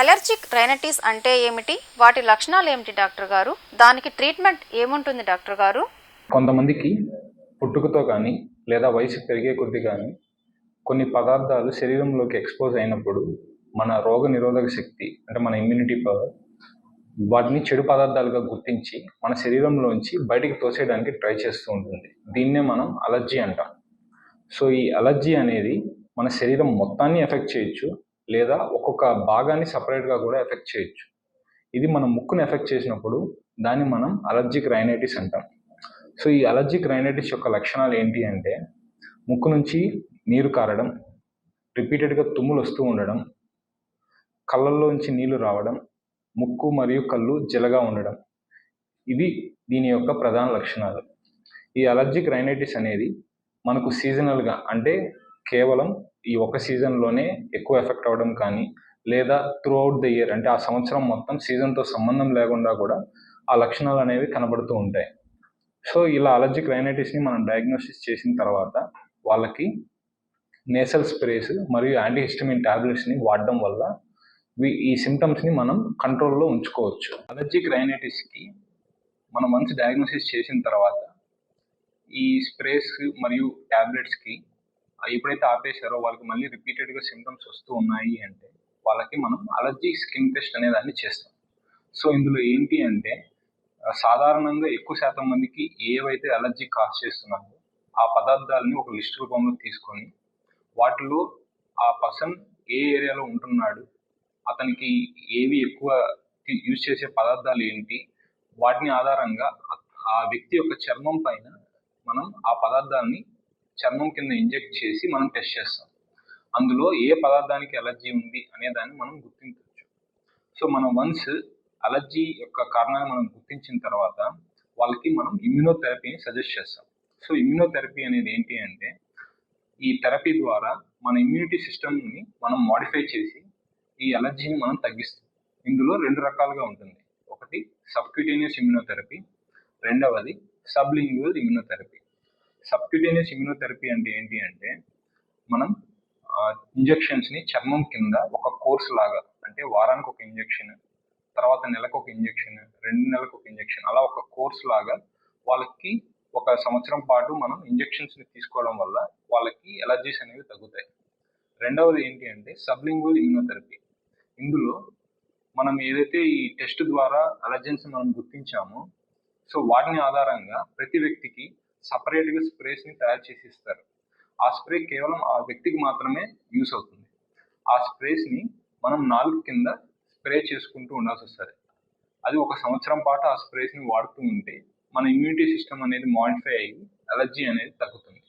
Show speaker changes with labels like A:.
A: Allergic rhinitis అంటే ఏమిటి? వాటి లక్షణాలు ఏమిటి డాక్టర్ గారు? దానికి ట్రీట్మెంట్ ఏముంటుంది డాక్టర్ గారు?
B: కొంతమందికి పుట్టుకతో కానీ లేదా వయసు పెరిగే కొద్ది కానీ కొన్ని పదార్థాలు శరీరంలోకి ఎక్స్పోజ్ అయినప్పుడు మన రోగ నిరోధక శక్తి అంటే మన ఇమ్యూనిటీ పవర్ వాటిని చెడు పదార్థాలుగా గుర్తించి మన శరీరంలోంచి బయటికి తోసేయడానికి ట్రై చేస్తూ ఉంటుంది. దీన్నే మనం అలర్జీ అంటాం. సో ఈ అలర్జీ అనేది మన శరీరం మొత్తాన్ని ఎఫెక్ట్ చేయొచ్చు. లేదా ఒక్కొక్క భాగాన్ని సపరేట్గా కూడా ఎఫెక్ట్ చేయొచ్చు. ఇది మన ముక్కుని ఎఫెక్ట్ చేసినప్పుడు దాన్ని మనం అలర్జిక్ రైనైటిస్ అంటాం. సో ఈ అలర్జిక్ రైనైటిస్ యొక్క లక్షణాలు ఏంటి అంటే ముక్కు నుంచి నీరు కారడం రిపీటెడ్గా తుమ్ములు వస్తూ ఉండడం కళ్ళల్లోంచి నీళ్ళు రావడం ముక్కు మరియు కళ్ళు జలగా ఉండడం. ఇవి దీని యొక్క ప్రధాన లక్షణాలు. ఈ అలర్జిక్ రైనైటిస్ అనేది మనకు సీజనల్గా అంటే కేవలం ఈ ఒక సీజన్లోనే ఎక్కువ ఎఫెక్ట్ అవ్వడం కానీ లేదా త్రూ అవుట్ ద ఇయర్ అంటే ఆ సంవత్సరం మొత్తం సీజన్తో సంబంధం లేకుండా కూడా ఆ లక్షణాలు అనేవి కనబడుతూ ఉంటాయి. సో ఇలా అలర్జిక్ రైనైటిస్ని మనం డయాగ్నోసిస్ చేసిన తర్వాత వాళ్ళకి నేసల్ స్ప్రేస్ మరియు యాంటీహిస్టమిన్ టాబ్లెట్స్ని వాడడం వల్ల ఈ సిమ్టమ్స్ని మనం కంట్రోల్లో ఉంచుకోవచ్చు. అలర్జిక్ రైనైటిస్కి మనం మంచి డయాగ్నోసిస్ చేసిన తర్వాత ఈ స్ప్రేస్ మరియు టాబ్లెట్స్కి ఎప్పుడైతే ఆపేశారో వాళ్ళకి మళ్ళీ రిపీటెడ్గా సిమ్టమ్స్ వస్తూ ఉన్నాయి అంటే వాళ్ళకి మనం అలర్జీ స్కిన్ టెస్ట్ అనే దాన్ని చేస్తాం. సో ఇందులో ఏంటి అంటే సాధారణంగా ఎక్కువ శాతం మందికి ఏవైతే అలర్జీ కాజ్ చేస్తున్నాయో ఆ పదార్థాలని ఒక లిస్ట్ రూపంలో తీసుకొని వాటిలో ఆ పర్సన్ ఏ ఏరియాలో ఉంటున్నాడు అతనికి ఏవి ఎక్కువ యూజ్ చేసే పదార్థాలు ఏంటి వాటిని ఆధారంగా ఆ- వ్యక్తి యొక్క చర్మం పైన మనం ఆ పదార్థాన్ని చర్మం కింద ఇంజెక్ట్ చేసి మనం టెస్ట్ చేస్తాం. అందులో ఏ పదార్థానికి అలర్జీ ఉంది అనే దాన్ని మనం గుర్తించవచ్చు. సో మనం వన్స్ అలర్జీ యొక్క కారణాన్ని మనం గుర్తించిన తర్వాత వాళ్ళకి మనం ఇమ్యూనోథెరపీని సజెస్ట్ చేస్తాం. సో ఇమ్యూనోథెరపీ అనేది ఏంటి అంటే ఈ థెరపీ ద్వారా మన ఇమ్యూనిటీ సిస్టమ్ని మనం మాడిఫై చేసి ఈ అలర్జీని మనం తగ్గిస్తాం. ఇందులో రెండు రకాలుగా ఉంటుంది. ఒకటి సబ్క్యూటేనియస్ ఇమ్యూనోథెరపీ రెండవది సబ్లింగ్యువల్ ఇమ్యూనోథెరపీ సబ్క్యూటేనియస్ ఇమ్యూనోథెరపీ అంటే ఏంటి అంటే మనం ఇంజెక్షన్స్ని చర్మం కింద ఒక కోర్స్ లాగా అంటే వారానికి ఒక ఇంజెక్షన్ తర్వాత నెలకు ఒక ఇంజెక్షన్ రెండు నెలలకు ఒక ఇంజెక్షన్ అలా ఒక కోర్స్ లాగా వాళ్ళకి ఒక సంవత్సరం పాటు మనం ఇంజెక్షన్స్ని తీసుకోవడం వల్ల వాళ్ళకి ఎలర్జీస్ అనేవి తగ్గుతాయి. రెండవది ఏంటి అంటే సబ్లింగువల్ ఇమ్యూనోథెరపీ ఇందులో మనం ఏదైతే ఈ టెస్ట్ ద్వారా అలర్జెన్స్ మనం గుర్తించామో సో వాటిని ఆధారంగా ప్రతి వ్యక్తికి సపరేట్గా స్ప్రేస్ని తయారు చేసి ఇస్తారు ఆ స్ప్రే కేవలం ఆ వ్యక్తికి మాత్రమే యూస్ అవుతుంది. ఆ స్ప్రేస్ని మనం నాలుగు కింద స్ప్రే చేసుకుంటూ ఉండాల్సి వస్తుంది. అది ఒక సంవత్సరం పాటు ఆ స్ప్రేస్ని వాడుతూ ఉంటే మన ఇమ్యూనిటీ సిస్టమ్ అనేది మాడిఫై అయ్యి అలర్జీ అనేది తగ్గుతుంది.